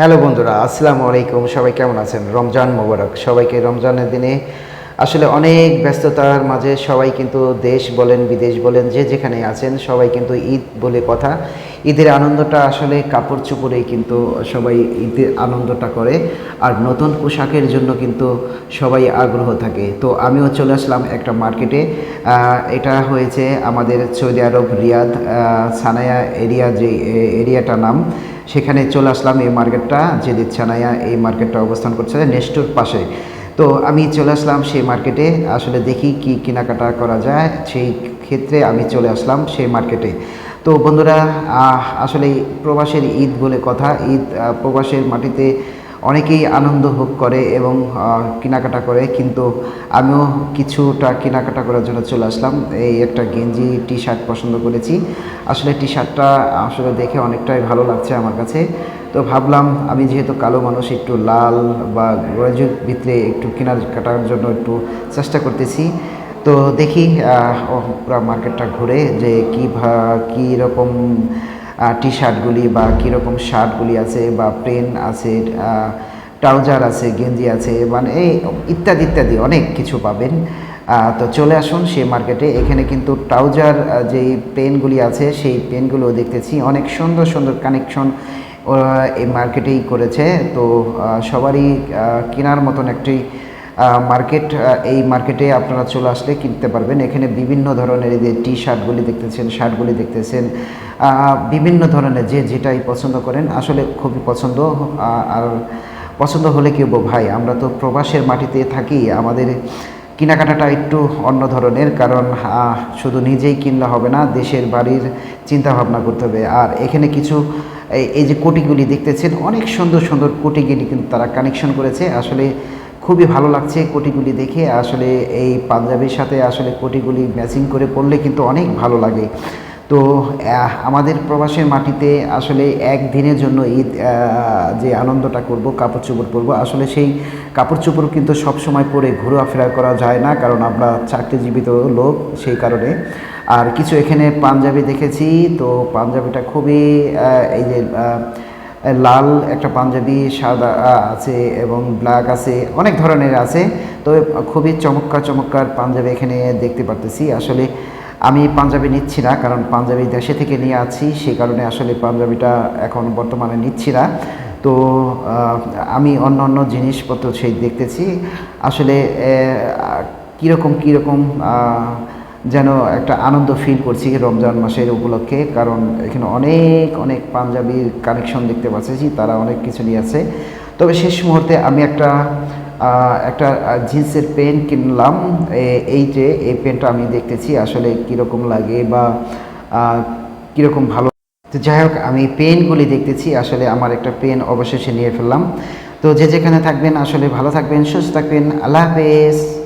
Hello বন্ধুরা আসসালামু আলাইকুম। সবাই কেমন আছেন? রমজান মোবারক। সবাইকে রমজানের দিনে আসলে অনেক ব্যস্ততার মাঝে সবাই কিন্তু দেশ বলেন, বিদেশ বলেন, যে যেখানে আছেন, সবাই কিন্তু ঈদ বলে কথা। ঈদের আনন্দটা আসলে কাপড় চোপড়েই কিন্তু সবাই ঈদের আনন্দটা করে। আর নতুন পোশাকের জন্য কিন্তু সবাই আগ্রহ থাকে। তো আমিও চলে আসলাম একটা মার্কেটে। এটা হয়েছে আমাদের Saudi Arab Riyadh Sanaiya area যে, এ- এরিয়াটার নাম। সেখানে চলে আসলাম এই মার্কেটটা। যে দিচ্ছানায়া এই মার্কেটটা অবস্থান করছে নেস্টোর পাশে। তো আমি চলে আসলাম সেই মার্কেটে আসলে দেখি কি কেনাকাটা করা যায়। সেই ক্ষেত্রে আমি চলে আসলাম সেই মার্কেটে তো বন্ধুরা আসলে প্রবাসের ঈদ বলে কথা। ঈদ প্রবাসের মাটিতে অনেকেই আনন্দ ভোগ করে এবং কেনাকাটা করে, কিন্তু আমিও কিছুটা কেনাকাটা করার জন্য চলে আসলাম। এই একটা গেঞ্জি টি শার্ট পছন্দ করেছি। আসলে টি শার্টটা আসলে দেখে অনেকটাই ভালো লাগছে আমার কাছে। তো ভাবলাম, আমি যেহেতু কালো মানুষ, একটু লাল বা গ্রাজুয়েট ভিতরে একটু কেনার কাটার জন্য একটু চেষ্টা করতেছি। তো দেখি পুরো মার্কেটটা ঘুরে যে কী ভা, কী রকম টি শার্টগুলি বা কীরকম শার্টগুলি আছে বা পেন আছে ট্রাউজার আছে, গেঞ্জি আছে মানে এই ইত্যাদি ইত্যাদি অনেক কিছু পাবেন। তো চলে আসুন সেই মার্কেটে এখানে কিন্তু ট্রাউজার যেই পেনগুলি আছে, সেই পেনগুলো দেখতেছি। অনেক সুন্দর সুন্দর কানেকশন এই মার্কেটেই করেছে। তো সবারই কেনার মতন একটি মার্কেট এই মার্কেটে আপনারা চলে আসলে কিনতে পারবেন। এখানে বিভিন্ন ধরনের এই যে টি শার্টগুলি দেখতেছেন শার্টগুলি দেখতেছেন বিভিন্ন ধরনের যে যেটাই পছন্দ করেন, আসলে খুবই পছন্দ আর পছন্দ হলে কেউ ভাই, আমরা তো প্রবাসের মাটিতে থাকি, আমাদের কেনাকাটাটা একটু অন্য ধরনের, কারণ শুধু নিজেই কিনলে হবে না, দেশের বাড়ির চিন্তা ভাবনা করতে হবে। আর এখানে কিছু, এই- এই যে কোটিগুলি দেখতেছেন, অনেক সুন্দর সুন্দর কোটিগুলি কিন্তু তারা কানেকশন করেছে। আসলে খুবই ভালো লাগছে কোটিগুলি দেখে। আসলে এই পাঞ্জাবির সাথে আসলে কোটিগুলি ম্যাচিং করে পরলে কিন্তু অনেক ভালো লাগে। তো আমাদের প্রবাসের মাটিতে আসলে একদিনের জন্য ঈদ যে আনন্দটা করব, কাপড় চোপড় পরবো, আসলে সেই কাপড় চোপড় কিন্তু সবসময় পরে ঘোরাফেরা করা যায় না, কারণ আমরা চাকরিজীবিত লোক সেই কারণে। আর কিছু এখানে পাঞ্জাবি দেখেছি, তো পাঞ্জাবিটা খুবই এই যে লাল একটা পাঞ্জাবি, সাদা আছে এবং ব্ল্যাক আছে, অনেক ধরনের আছে। তো খুবই চমৎকার চমৎকার পাঞ্জাবি এখানে দেখতে পারতেছি। আসলে আমি পাঞ্জাবি নিচ্ছি না, কারণ পাঞ্জাবি দেশে থেকে নিয়ে আছি সেই কারণে আসলে পাঞ্জাবিটা এখন বর্তমানে নিচ্ছি না। তো আমি অন্য অন্য জিনিসপত্র সেই দেখতেছি। আসলে কীরকম কীরকম যেন একটা আনন্দ ফিল করছি রমজান মাসের উপলক্ষে। কারণ এখানে অনেক অনেক পাঞ্জাবির কানেকশন দেখতে পাচ্ছি, তারা অনেক কিছু নিয়ে আছে। তবে শেষ মুহূর্তে আমি একটা একটা জিন্সের প্যান্ট কিনলাম। এই যে, এই প্যান্টটা আমি দেখতেছি, আসলে কীরকম লাগে বা কীরকম ভালো তো যাই হোক, আমি পেনগুলি দেখতেছি, আসলে আমার একটা পেন অবশেষে নিয়ে ফেললাম। তো যে যেখানে থাকবেন, আসলে ভালো থাকবেন, সুস্থ থাকবেন, আল্লাহ হাফেজ।